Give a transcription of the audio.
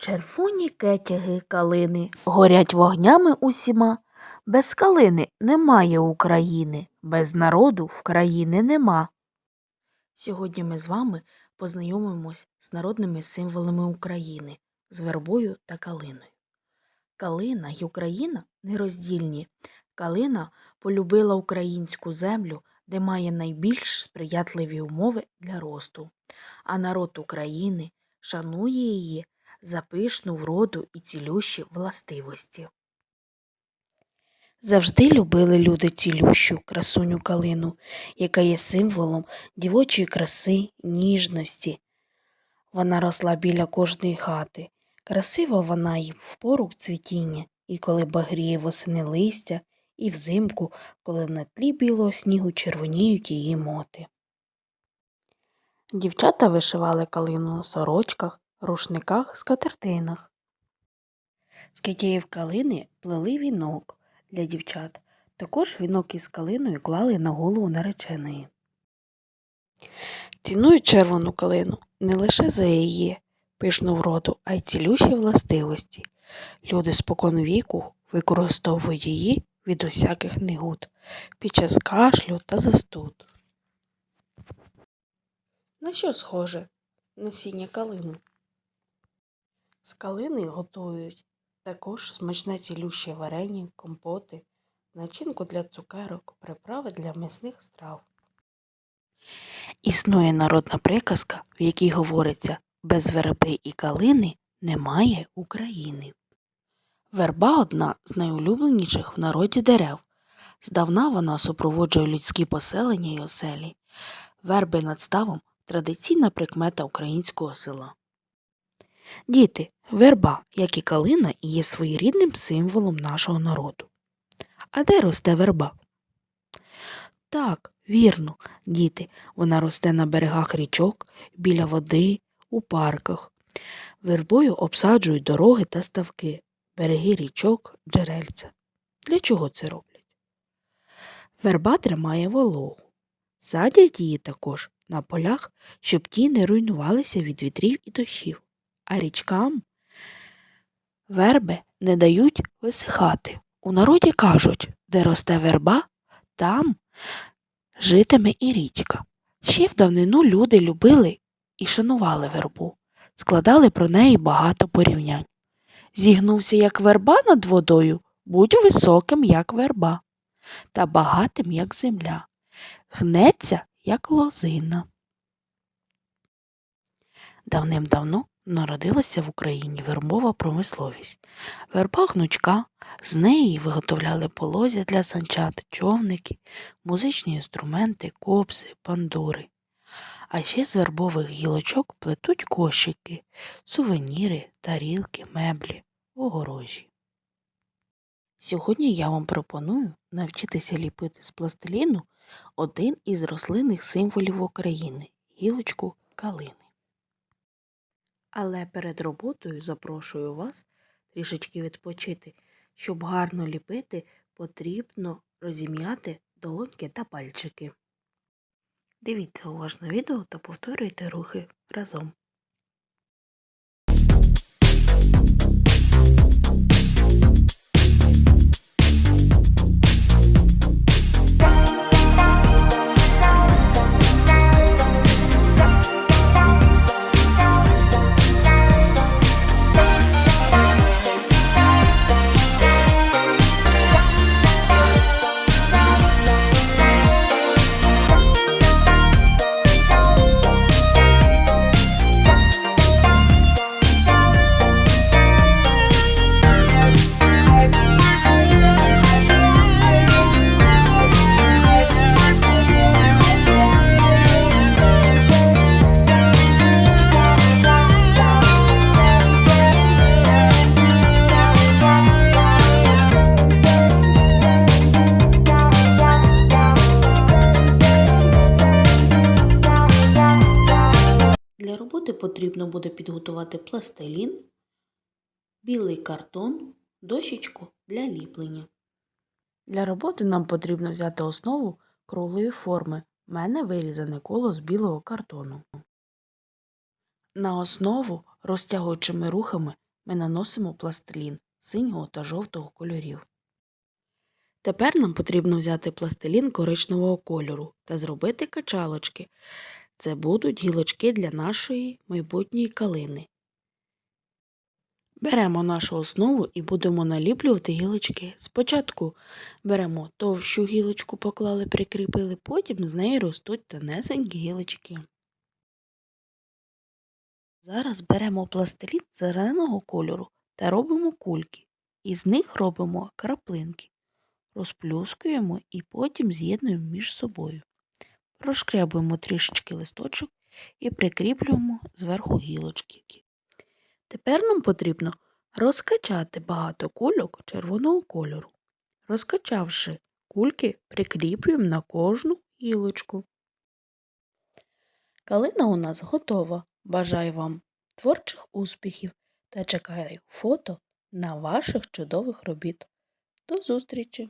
Червоні кетяги калини горять вогнями усіма. Без калини немає України, без народу в країни нема. Сьогодні ми з вами познайомимось з народними символами України, з вербою та калиною. Калина й Україна нероздільні. Калина полюбила українську землю, де має найбільш сприятливі умови для росту, а народ України шанує її за пишну вроду і цілющі властивості. Завжди любили люди цілющу красуню калину, яка є символом дівочої краси, ніжності. Вона росла біля кожної хати. Красива вона й в пору цвітіння, і коли багріє восени листя, і взимку, коли на тлі білого снігу червоніють її моти. Дівчата вишивали калину на сорочках, рушниках, скатертинах. З китяїв калини плели вінок для дівчат. Також вінок із калиною клали на голову нареченої. Цінують червону калину не лише за її пишну вроду, а й цілющі властивості. Люди спокон віку використовують її від усяких негуд під час кашлю та застуд. На що схоже насіння калини? З калини готують також смачне цілюще варення, компоти, начинку для цукерок, приправи для м'ясних страв. Існує народна приказка, в якій говориться без верби і калини немає України. Верба одна з найулюбленіших в народі дерев. Здавна вона супроводжує людські поселення й оселі. Верби над ставом традиційна прикмета українського села. Діти, верба, як і калина, є своєрідним символом нашого народу. А де росте верба? Так, вірно, діти, вона росте на берегах річок, біля води, у парках. Вербою обсаджують дороги та ставки, береги річок, джерельця. Для чого це роблять? Верба тримає вологу. Садять її також на полях, щоб ті не руйнувалися від вітрів і дощів, а річкам верби не дають висихати. У народі кажуть, де росте верба, там житиме і річка. Ще в давнину люди любили і шанували вербу, складали про неї багато порівнянь. Зігнувся, як верба над водою, будь високим, як верба, та багатим, як земля, гнеться, як лозина. Давним-давно народилася в Україні вербова промисловість. Верба гнучка, з неї виготовляли полозя для санчат, човники, музичні інструменти, копси, пандури. А ще з вербових гілочок плетуть кошики, сувеніри, тарілки, меблі, огорожі. Сьогодні я вам пропоную навчитися ліпити з пластиліну один із рослинних символів України гілочку калини. Але перед роботою запрошую вас трішечки відпочити. Щоб гарно ліпити, потрібно розім'яти долоньки та пальчики. Дивіться уважно відео та повторюйте рухи разом. Потрібно буде підготувати пластилін, білий картон, дощечку для ліплення. Для роботи нам потрібно взяти основу круглої форми. У мене вирізане коло з білого картону. На основу розтягуючими рухами ми наносимо пластилін синього та жовтого кольорів. Тепер нам потрібно взяти пластилін коричневого кольору та зробити качалочки. Це будуть гілочки для нашої майбутньої калини. Беремо нашу основу і будемо наліплювати гілочки. Спочатку беремо товщу гілочку, поклали, прикріпили, потім з неї ростуть тонесенькі гілочки. Зараз беремо пластилін зеленого кольору та робимо кульки. Із них робимо краплинки, розплюскуємо і потім з'єднуємо між собою. Прошкрябуємо трішечки листочок і прикріплюємо зверху гілочки. Тепер нам потрібно розкачати багато кульок червоного кольору. Розкачавши кульки, прикріплюємо на кожну гілочку. Калина у нас готова. Бажаю вам творчих успіхів та чекаю фото на ваших чудових робіт. До зустрічі!